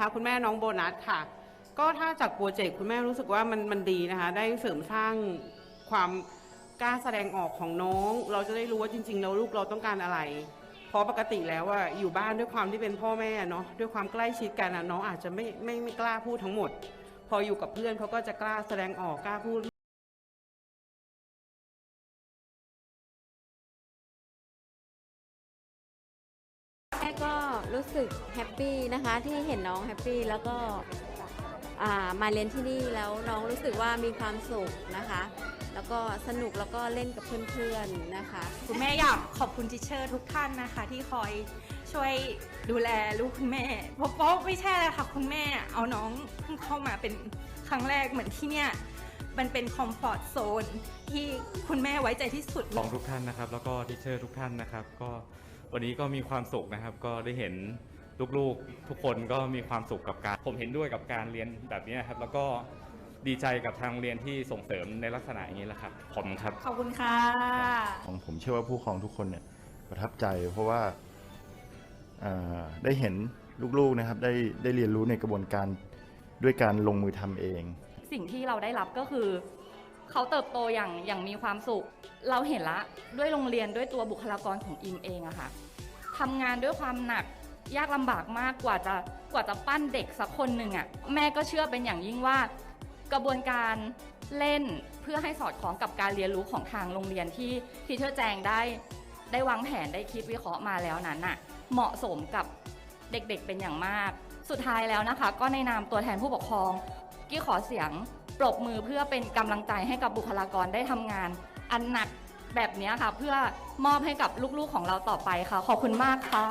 ค่ะคุณแม่น้องโบนัสค่ะ ก็ถ้าจากโปรเจกต์คุณแม่รู้สึกว่ามันมันดีนะคะ ได้เสริมสร้างความกล้าแสดงออกของน้อง เราจะได้รู้ว่าจริงๆแล้วลูกเราต้องการอะไรเพราะปกติแล้วอะอยู่บ้านด้วยความที่เป็นพ่อแม่เนาะด้วยความใกล้ชิดกันอะน้องอาจจะไม่ไม่ไม่กล้าพูดทั้งหมด พออยู่กับเพื่อนเขาก็จะกล้าแสดงออกกล้าพูด ก็รู้สึกแฮปปี้นะคะที่เห็นน้องแฮปปี้แล้วก็อ่ามาเรียนที่นี่แล้วน้องรู้สึกว่ามีความสุขนะคะ แล้วก็สนุกแล้วก็เล่นกับเพื่อนๆนะคะคุณแม่อยากขอบคุณทิเชอร์ทุกท่านนะคะ ที่คอยช่วยดูแลลูกคุณแม่เพราะเพราะไม่ใช่เลยค่ะคุณแม่เอาน้องเพิ่งเข้ามาเป็นครั้งแรกเหมือนที่เนี่ยมันเป็นคอมฟอร์ตโซนที่คุณแม่ไว้ใจที่สุดของทุกท่านนะครับ แล้วก็ทิเชอร์ทุกท่านนะครับ ก็ วันนี้ก็มีความสุขนะครับ ก็ได้เห็นลูกๆทุกคนก็มีความสุขกับการ ผมเห็นด้วยกับการเรียนแบบนี้ครับ แล้วก็ดีใจกับทางโรงเรียนที่ส่งเสริมในลักษณะอย่างนี้แหละครับขอบคุณครับ ขอบคุณค่ะของผมเชื่อว่าผู้ปกครองทุกคนเนี่ยประทับใจเพราะว่าเอ่อได้เห็นลูกๆนะครับได้ได้เรียนรู้ในกระบวนการด้วยการลงมือทำเอง สิ่งที่เราได้รับก็คือ เขาเติบโตอย่างอย่างมีความสุข เราเห็นละด้วยโรงเรียนด้วยตัวบุคลากรของอิมเองอะค่ะทำงานด้วยความหนักยากลำบากมากกว่าจะกว่าจะปั้นเด็กสักคนหนึ่งอะแม่ก็เชื่อเป็นอย่างยิ่งว่า กระบวนการเล่นเพื่อให้สอดคล้องกับการเรียนรู้ของทางโรงเรียนที่ทีเชอร์แจงได้ ได้วางแผนได้คิดวิเคราะห์มาแล้วนั้นน่ะเหมาะสมกับเด็กๆเป็นอย่างมาก สุดท้ายแล้วนะคะ ก็ในนามตัวแทนผู้ปกครอง กี้ขอเสียง ปรบมือเพื่อเป็นกำลังใจให้กับบุคลากรได้ทำงาน อันหนักแบบนี้ค่ะ เพื่อมอบให้กับลูกๆของเราต่อไปค่ะ ขอบคุณมากค่ะ